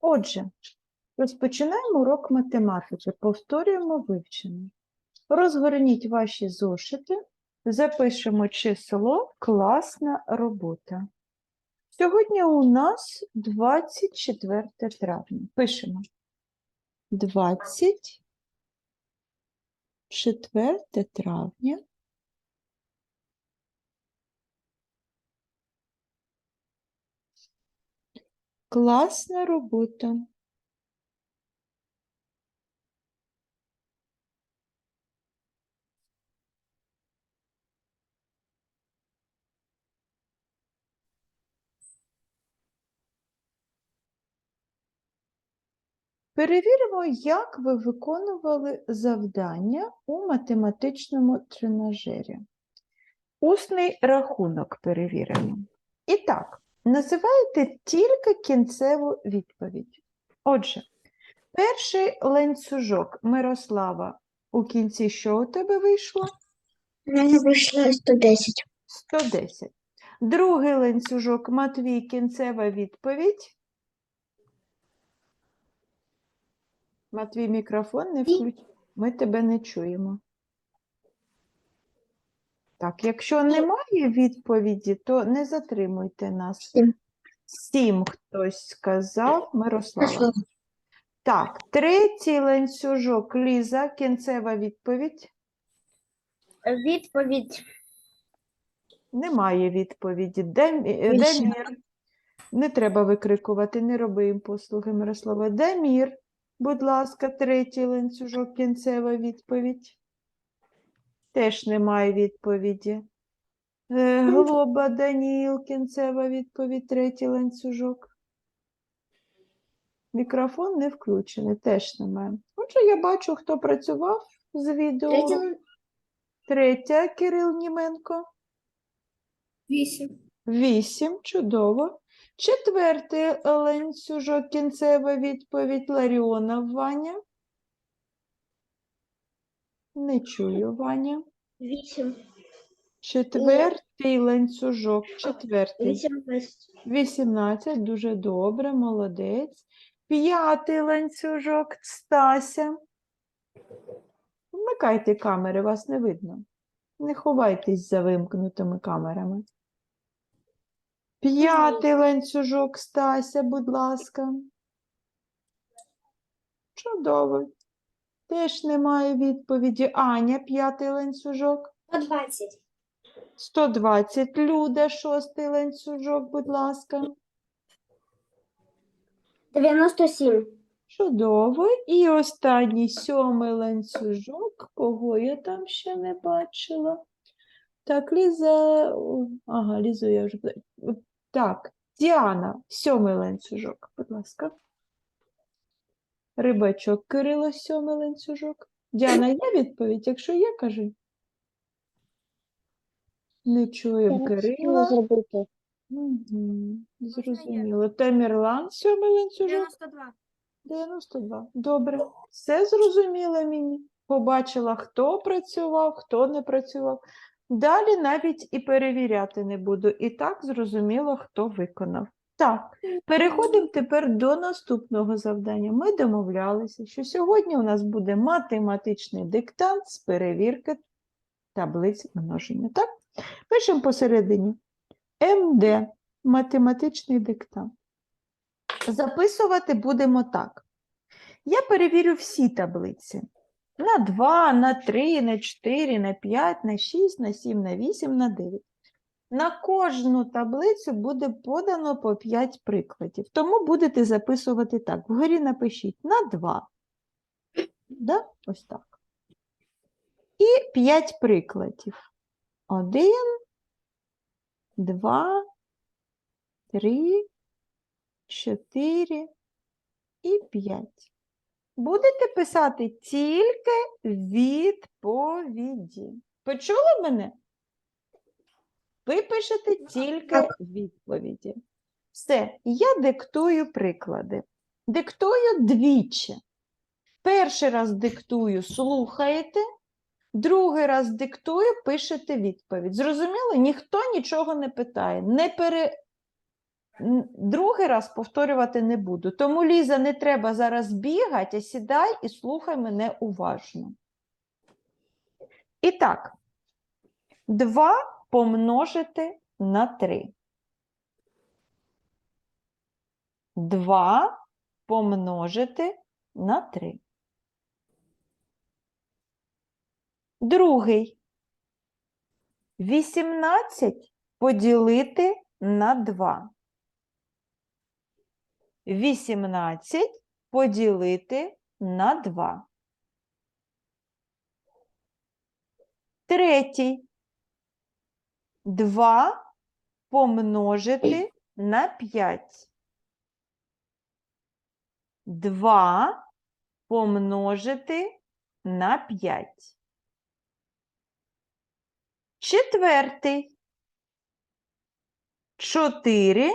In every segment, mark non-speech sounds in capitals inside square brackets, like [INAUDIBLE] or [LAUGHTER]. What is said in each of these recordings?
Отже, розпочинаємо урок математики. Повторюємо вивчення. Розгорніть ваші зошити, запишемо число класна робота. Сьогодні у нас 24 травня. Пишемо 24 травня. Класна робота. Перевіримо, як ви виконували завдання у математичному тренажері. Усний рахунок перевіримо. І так, називаєте тільки кінцеву відповідь. Отже, перший ланцюжок Мирослава у кінці що у тебе вийшло? У мене вийшло 110. 110. Другий ланцюжок Матвій кінцева відповідь. Матвій, мікрофон не включ. Ми тебе не чуємо. Так, якщо немає відповіді, то не затримуйте нас. Сім. Сім хтось сказав, Мирослава. Так, третій ланцюжок Ліза, кінцева відповідь. Відповідь Немає відповіді. Демі- Вісім. Демір. Не треба викрикувати, не роби їм послуги, Мирослава. Демір, будь ласка, третій ланцюжок, кінцева відповідь. Теж немає відповіді. Е, Глоба Даніл, кінцева відповідь, третій ланцюжок. Мікрофон не включений, теж немає. Отже, я бачу, хто працював з відео. Третій Третя, Кирил Німенко. 8. Вісім, чудово. Четвертий ланцюжок, кінцева відповідь Ларіона Ваня. Не чую, Ваня. 8. Четвертий ланцюжок, четвертий. 18. 18, дуже добре, молодець. П'ятий ланцюжок, Стася. Вмикайте камери, вас не видно. Не ховайтесь за вимкнутими камерами. П'ятий ланцюжок, Стася, будь ласка. Чудово. Теж немає відповіді. Аня, п'ятий ланцюжок. 120. 120. Люда, шостий ланцюжок, будь ласка. 97. Чудово. І останній сьомий ланцюжок. Кого я там ще не бачила? Так, Ліза. Ага, Лізу я вже. Так, Діана, сьомий ланцюжок, будь ласка. Рибачок Кирило, сьомий ланцюжок. Діана, [CLEARS THROAT] є відповідь? Якщо є, кажи. Не чуємо Кирила. зробити. Угу, зрозуміло. Тамерлан, сьомий ланцюжок. 92. 92. Добре. Все зрозуміло мені. Побачила, хто працював, хто не працював. Далі навіть і перевіряти не буду. І так зрозуміло, хто виконав. Так, переходимо тепер до наступного завдання. Ми домовлялися, що сьогодні у нас буде математичний диктант з перевірки таблиць множення. Так? Пишемо посередині. МД математичний диктант. Записувати будемо так. Я перевірю всі таблиці. На 2, на 3, на 4, на 5, на 6, на 7, на 8, на 9. На кожну таблицю буде подано по 5 прикладів. Тому будете записувати так. Вгорі напишіть на 2. Да? Ось так. І 5 прикладів. 1, 2, 3, 4 і 5. Будете писати тільки відповіді. Почули мене? Ви пишете тільки відповіді. Все, я диктую приклади. Диктую двічі. Перший раз диктую, слухаєте, другий раз диктую, пишете відповідь. Зрозуміло? Ніхто нічого не питає. Не пере... Другий раз повторювати не буду. Тому, Ліза, не треба зараз бігати, а сідай і слухай мене уважно. І так, 2 помножити на 3. 2 помножити на 3. Другий. 18 поділити на 2. 18 поділити на 2. Третій. 2 помножити на 5. 2 помножити на 5. Четвертий. 4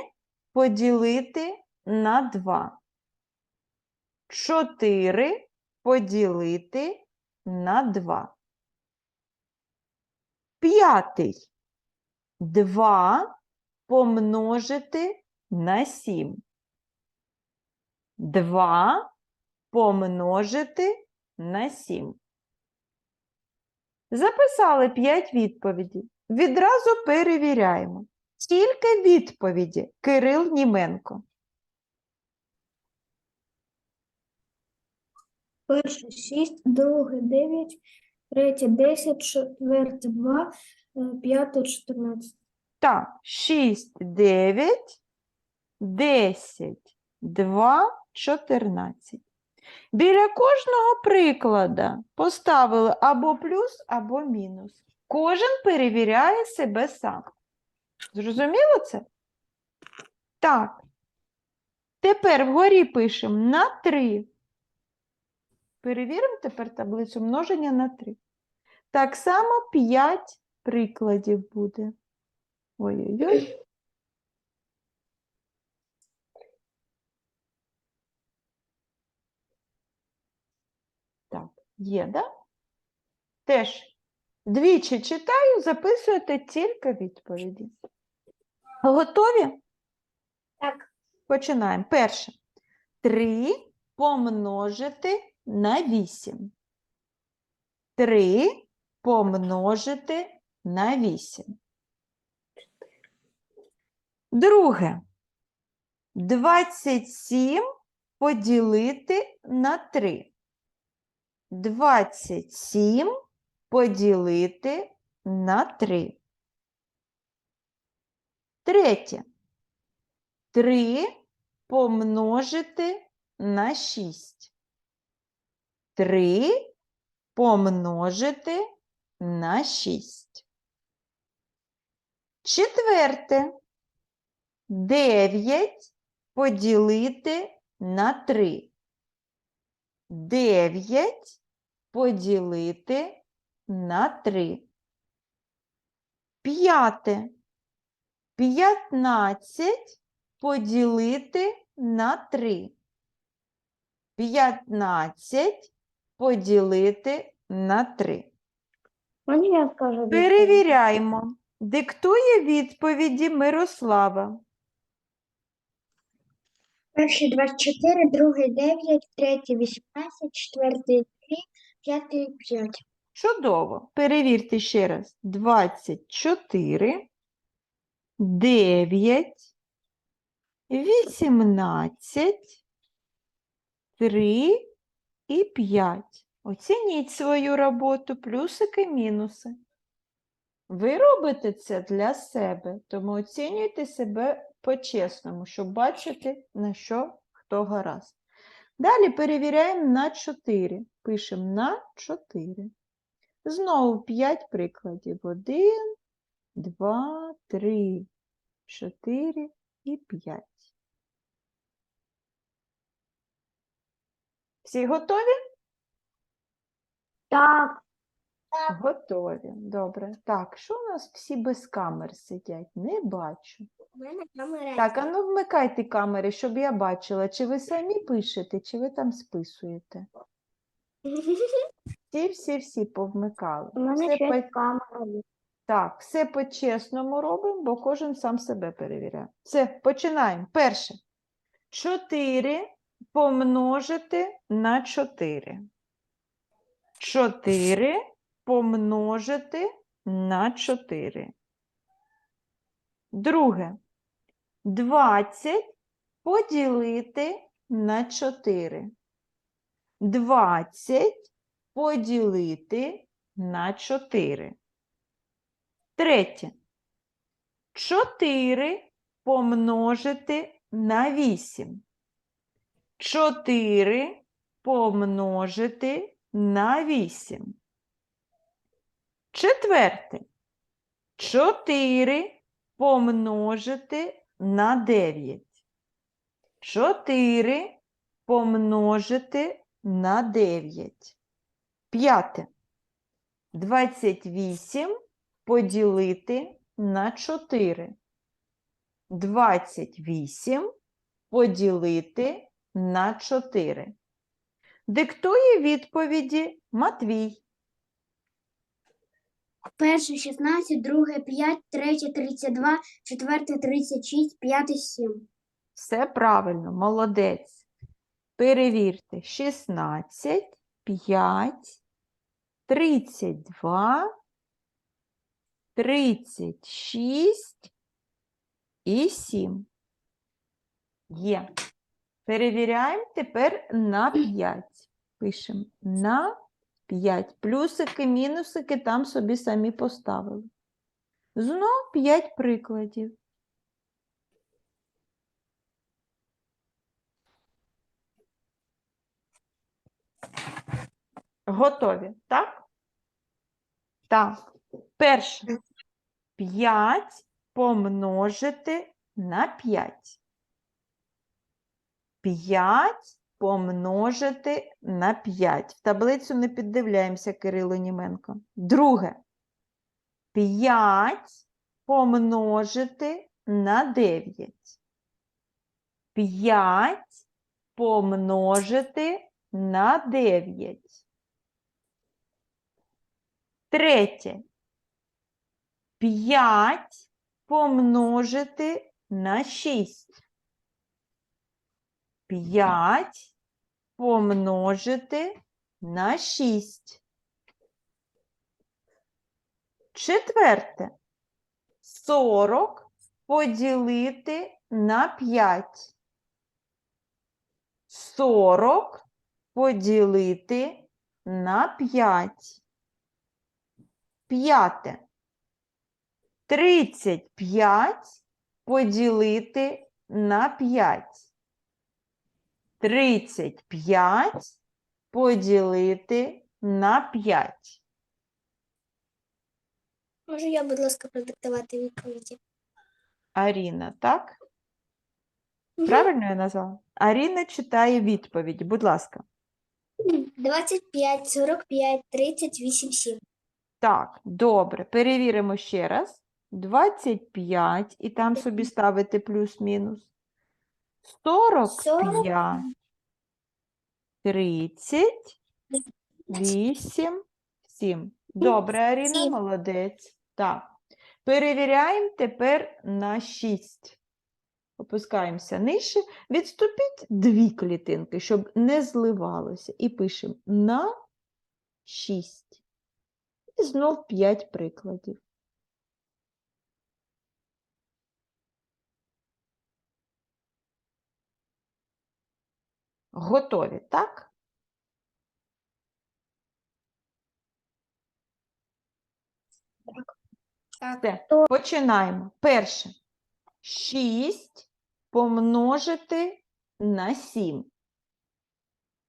поділити на 2. 4 поділити на 2. П'ятий. 2 помножити на 7. 2 помножити на 7. Записали 5 відповідей. Відразу перевіряємо. Тільки відповіді Кирил Німенко. Перше 6, друге 9, третє 10, четверте 2, е, п'яте 14. Так, 6, 9, 10, 2, 14. Біля кожного приклада поставили або плюс, або мінус. Кожен перевіряє себе сам. Зрозуміло це? Так. Тепер вгорі пишемо на 3. Перевіримо тепер таблицю множення на 3. Так само 5 прикладів буде. Ой-ой-ой. Так, є, да? Теж двічі читаю, записуєте тільки відповіді. Готові? Так. Починаємо. Перше. 3 помножити на 8. 3 помножити на 8. Друге. 27 поділити на 3. 27 поділити на 3. Третє. 3 помножити на 6. 3 помножити на 6. Четверте. 9 поділити на 3. 9 поділити на 3. П'яте. 15 поділити на 3. 15 поділити на 3. Мені я скажу відповідь? Перевіряємо. Диктує відповіді Мирослава. Перший 24, другий 9, третій 18, четвертий 3, п'ятий 5. Чудово. Перевірте ще раз. 24, 9, 18, 3 і 5. Оцініть свою роботу, плюсики, мінуси. Ви робите це для себе, тому оцінюйте себе по-чесному, щоб бачити, на що хто гаразд. Далі перевіряємо на 4. Пишемо на 4. Знову 5 прикладів. 1, 2, 3, 4 і 5. Всі готові? Так, Готові. Добре. Так, що у нас всі без камер сидять? Не бачу. У мене камера. Так, а ну вмикайте камери, щоб я бачила, чи ви самі пишете, чи ви там списуєте. Всі, всі, всі повмикали. у мене Все ще по- камера. є. Так, все по-чесному робимо, бо кожен сам себе перевіряє. Все, починаємо. Перше. 4 помножити на 4. 4 помножити на 4. Друге. 20 поділити на 4. 20 поділити на 4. Третє. 4 помножити на 8. 4 помножити на 8. Четверте. 4 помножити на 9. 4 помножити на 9. П'яте. 28 поділити на 4. 28 поділити на 4. Диктує відповіді Матвій. Перше 16, друге 5, третє 32, четверте 36, п'яте 7. Все правильно, молодець. Перевірте. 16, 5, 32, 36 і 7. Є. Перевіряємо тепер на 5. Пишемо на 5. Плюсики, мінусики там собі самі поставили. Знов 5 прикладів. Готові, так? Так. Перше. 5 помножити на 5. 5 помножити на 5. В таблицю не піддивляємося, Кирило Німенко. Друге. 5 помножити на 9. 5 помножити на 9. Третє. 5 помножити на 6. 5 помножити на 6. Четверте. 40 поділити на 5. 40 поділити на 5. П'яте. 35 поділити на 5. 35 поділити на 5. Можу я, будь ласка, продиктувати відповіді? Аріна, так? Правильно я назвала? Аріна читає відповідь. Будь ласка. 25, 45, 38, 7. Так, добре. Перевіримо ще раз. 25, і там собі ставити плюс-мінус. 45, 30, 8, 7. Добре, Аріна, молодець. Так. Перевіряємо тепер на 6. Опускаємося нижче. Відступіть дві клітинки, щоб не зливалося. І пишемо на 6. І знов 5 прикладів. Готові, так? Так. Все, починаємо. Перше. 6 помножити на 7.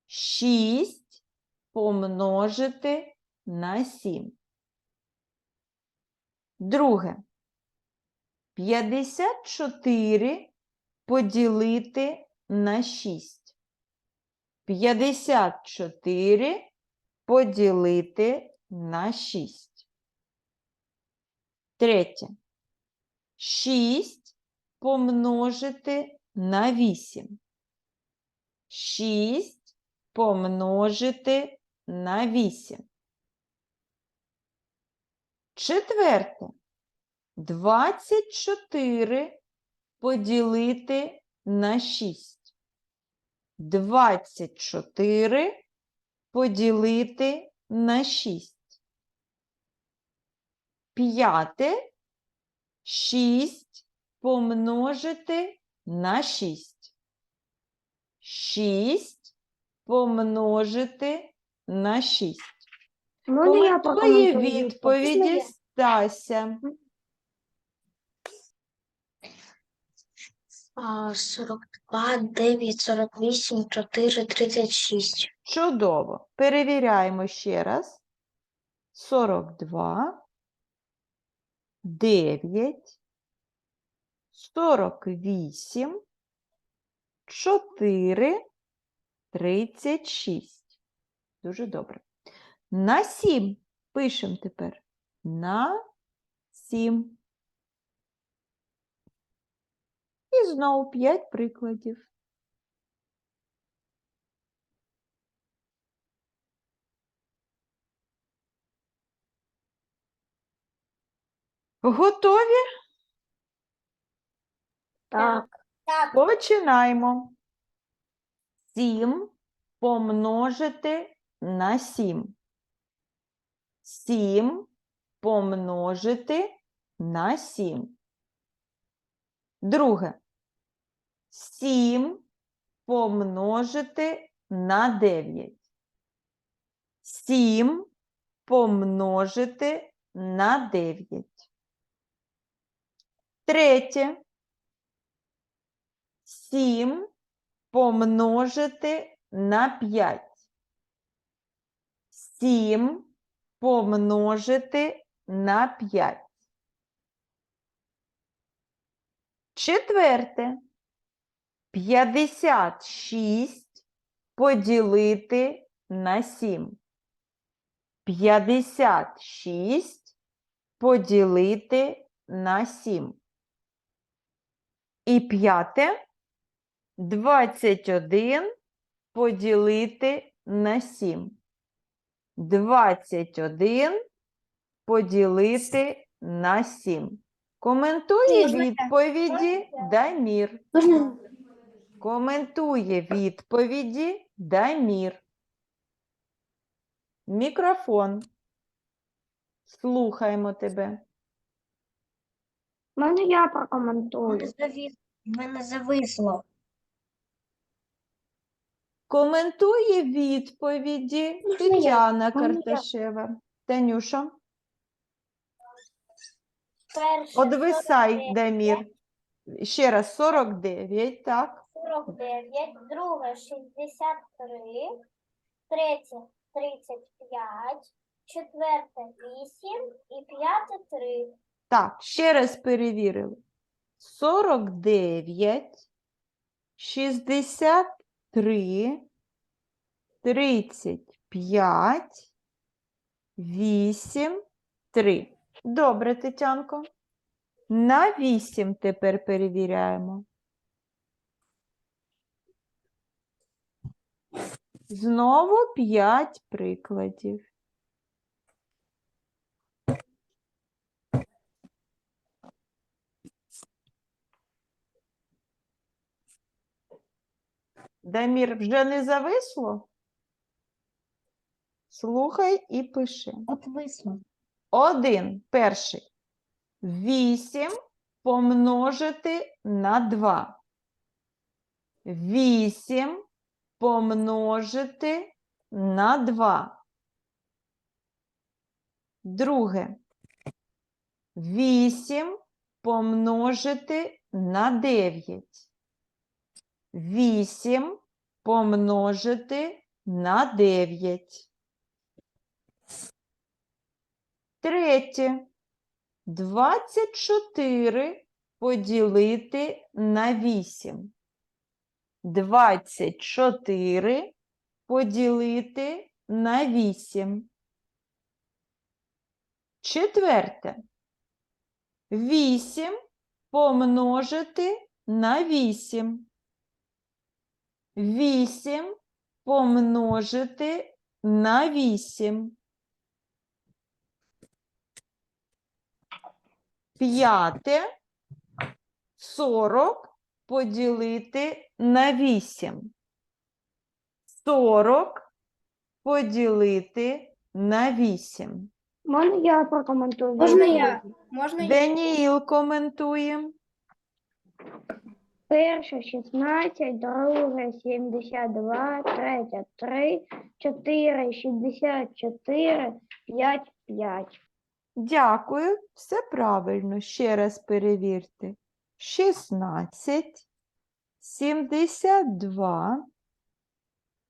6 помножити на 7. Друге. 54 поділити на 6. 54 поділити на 6. Третє. 6 помножити на 8. 6 помножити на 8. Четверте. 24 поділити на 6. 24 поділити на 6. П'яте. 6 помножити на 6. 6 помножити на 6. Можна я Коментує відповіді Стася. 42, 9, 48, 4, 36. Чудово. Перевіряємо ще раз. 42, 9, 48, 4, 36. Дуже добре. На 7 пишемо тепер. На 7. І знову 5 прикладів. Готові? Так. Починаємо. 7 помножити на 7. 7 помножити на 7. Друге. 7 помножити на 9. 7 помножити на 9. Третє. 7 помножити на 5. 7 помножити на 5. Четверте. 56 поділити на 7. 56 поділити на 7. І п'яте. 21 поділити на 7. 21 поділити на 7. Коментує відповіді Дамір. Можна? Коментує відповіді Дамір. Мікрофон. Слухаємо тебе. Можна я прокоментую? Мене зависло. Коментує відповіді Тетяна Карташева. Танюша, Перше одвисай, Дамір. Ще раз 49, так? 49, друге 63, третє 35, четверте 8 і п'яте 3. Так, ще раз перевірили. 49, 63, 35, 8, 3. Добре, Тетянко. На 8 тепер перевіряємо. Знову 5 прикладів. Дамір, вже не зависло? Слухай і пиши. Отвисло. Один. Перший. Вісім помножити на два. Вісім помножити на два. Друге. Вісім помножити на дев'ять. Вісім помножити на дев'ять. Третє. 24 поділити на 8. 24 поділити на 8. Четверте. 8 помножити на 8. 8 помножити на 8. П'яте 40 поділити на 8. 40 поділити на 8. Можна я прокоментую? Можна я? Можна я? Даніїл коментує. Перше 16, друге 72, третє 3, 4, 64, 5, 5. Дякую, все правильно. Ще раз перевірте. 16, 72,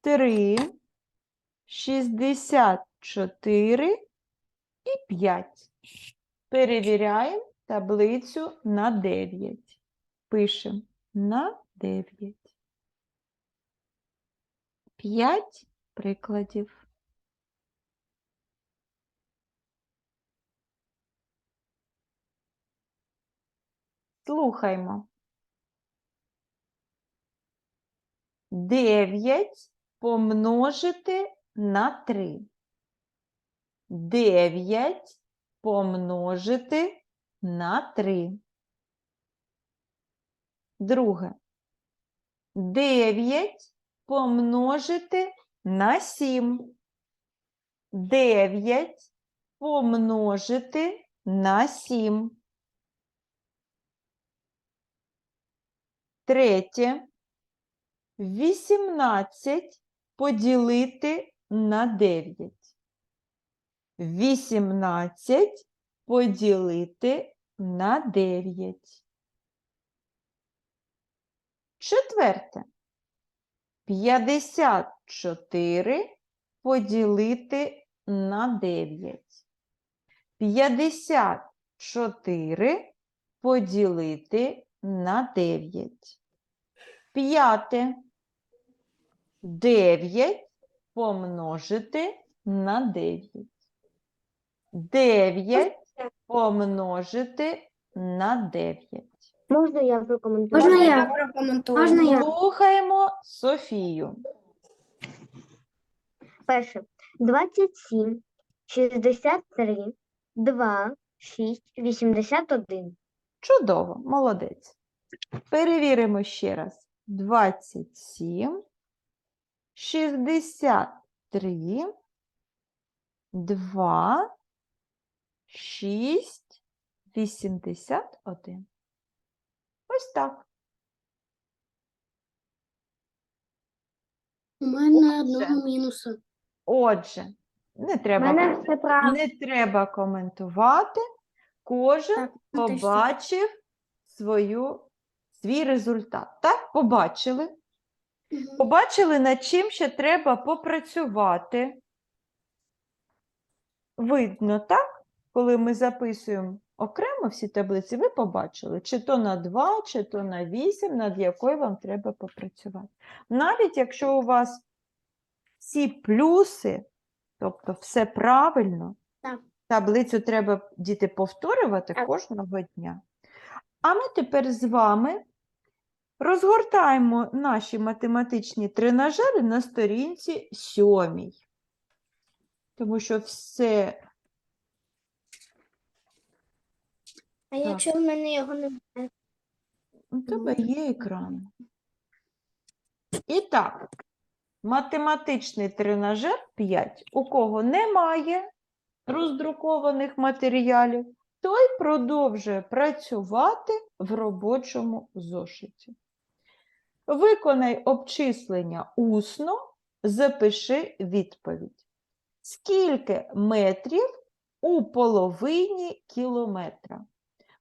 3, 64 і 5. Перевіряємо таблицю на 9. Пишемо на 9. 5 прикладів. Слухаймо. 9 помножити на 3. 9 помножити на 3. Друге. 9 помножити на 7. 9 помножити на 7. Третє. 18 поділити на 9. 18 поділити на 9. Четверте. 54 поділити на 9. 54 поділити на 9. П'яте. 9 помножити на 9. 9 помножити на 9. Можна я прокоментую? Можна я? Можна я? Слухаємо Софію. Перше. 27, 63, 2, 6, 81. Чудово, молодець. Перевіримо ще раз. 27, 63, 2, 6, 81. Ось так. У мене одного мінуса. Отже, не треба, мене все правильно. не треба коментувати. Кожен Так, побачив свою, свій результат. Так, побачили. Побачили, над чим ще треба попрацювати. Видно, так? Коли ми записуємо окремо всі таблиці, ви побачили, чи то на 2, чи то на 8, над якою вам треба попрацювати. Навіть якщо у вас всі плюси, тобто все правильно, Так. таблицю треба діти повторювати Так. кожного дня. А ми тепер з вами розгортаємо наші математичні тренажери на сторінці сьомій. Тому що все А якщо в мене його не у тебе є екран. І так, математичний тренажер 5. У кого немає роздрукованих матеріалів, той продовжує працювати в робочому зошиті. Виконай обчислення усно, запиши відповідь. Скільки метрів у половині кілометра?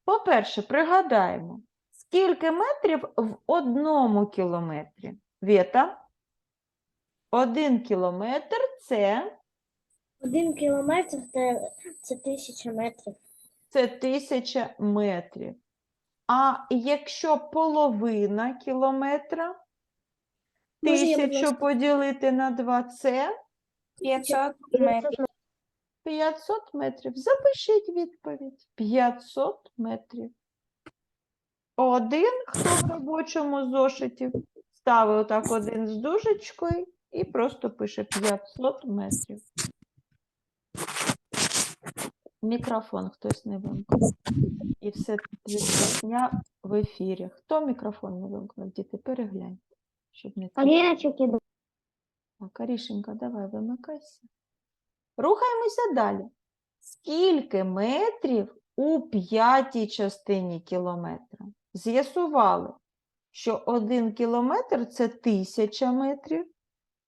По-перше, пригадаємо, скільки метрів в одному кілометрі? Вєта? Один кілометр це, один кілометр це тисяча метрів. це тисяча метрів. А якщо половина кілометра, Може, я, будь тисячу ласка? поділити на 2 це 500 метрів. 500 метрів. Запишіть відповідь. 500 метрів. Один, хто в робочому зошиті, ставить отак один з дужечкою і просто пише 500 метрів. Мікрофон хтось не вимкнув. І все дня в ефірі. Хто мікрофон не вимкнув? Діти, перегляньте, щоб не Чекіда. Так, Арішенька, давай вимикайся. Рухаємося далі. Скільки метрів у п'ятій частині кілометра? З'ясували, що один кілометр це тисяча метрів.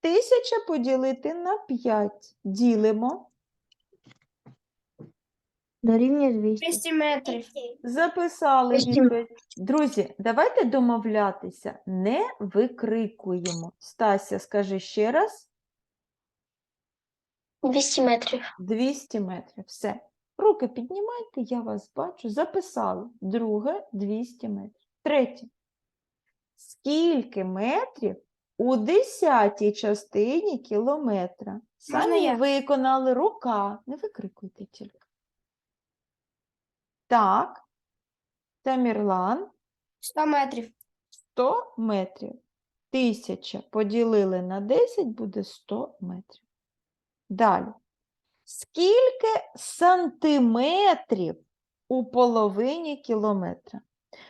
Тисяча поділити на 5. Ділимо. Дорівнює 200. 200 метрів. Записали відповідь. Друзі, давайте домовлятися. Не викрикуємо. Стася, скажи ще раз. 200 метрів. 200 метрів. Все. Руки піднімайте, я вас бачу. Записали. Друге 200 метрів. Третє. Скільки метрів у десятій частині кілометра? Самі виконали рука. Не викрикуйте тільки. Так. Тамірлан. 100 метрів. 100 метрів. Тисяча поділили на 10 буде 100 метрів. Далі. Скільки сантиметрів у половині кілометра?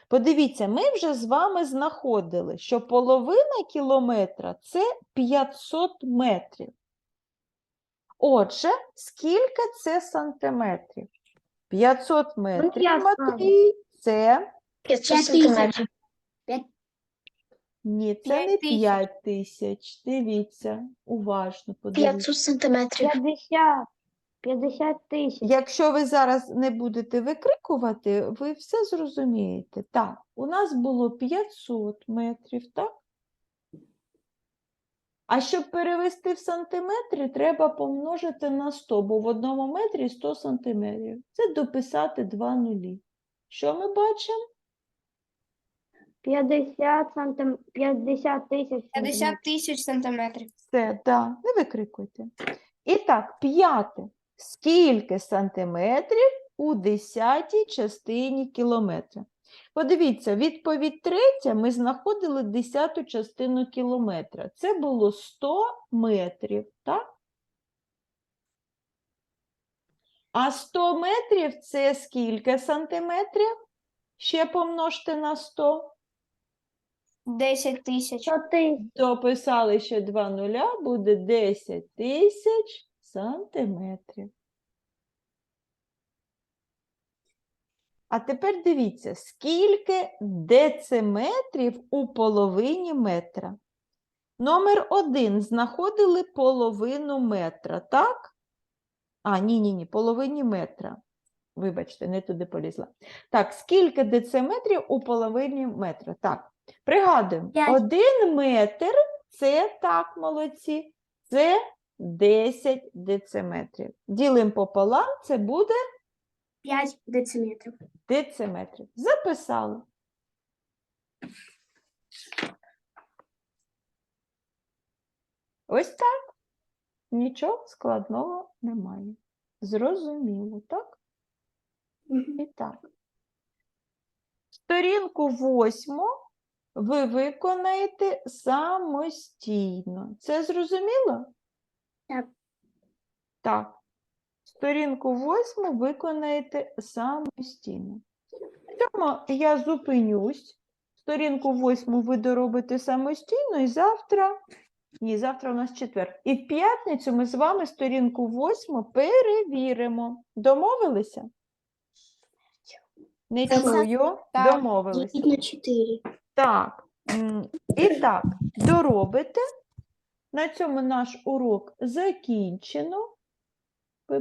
Подивіться, ми вже з вами знаходили, що половина кілометра це 500 метрів. Отже, скільки це сантиметрів? 500 метрів, я. Матвій, це 500. Ні, це П'ять не тисяч. 5 тисяч. Дивіться, уважно подивіться. 500 сантиметрів. 50. 50 тисяч. Якщо ви зараз не будете викрикувати, ви все зрозумієте. Так, у нас було 500 метрів, так? А щоб перевести в сантиметри, треба помножити на 100, бо в одному метрі 100 сантиметрів. Це дописати два нулі. Що ми бачимо? 50 сантим... 50 тисяч. 50 тисяч сантиметрів. Все, да, не викрикуйте. І так, п'яте. Скільки сантиметрів у десятій частині кілометра? Подивіться, відповідь третя ми знаходили десяту частину кілометра. Це було 100 метрів, так? А 100 метрів це скільки сантиметрів? Ще помножте на 100. 10 тисяч. Дописали ще два нуля, буде 10 тисяч сантиметрів. А тепер дивіться, скільки дециметрів у половині метра. Номер один знаходили половину метра, так? А, ні, ні, ні, половині метра. Вибачте, не туди полізла. Так, скільки дециметрів у половині метра? Так, пригадуємо, П'ять. один метр це так, молодці, це 10 дециметрів. Ділимо пополам, це буде 5 дециметрів. дециметрів. Записали. Ось так. Нічого складного немає. Зрозуміло, так? І так. Сторінку восьму ви виконаєте самостійно. Це зрозуміло? Так. Так. Сторінку восьму виконаєте самостійно. В цьому я зупинюсь. Сторінку восьму ви доробите самостійно і завтра. Ні, завтра у нас четвер. І в п'ятницю ми з вами сторінку восьму перевіримо. Домовилися? Не чую. Домовилися. на 4. Так, і так, доробите. На цьому наш урок закінчено.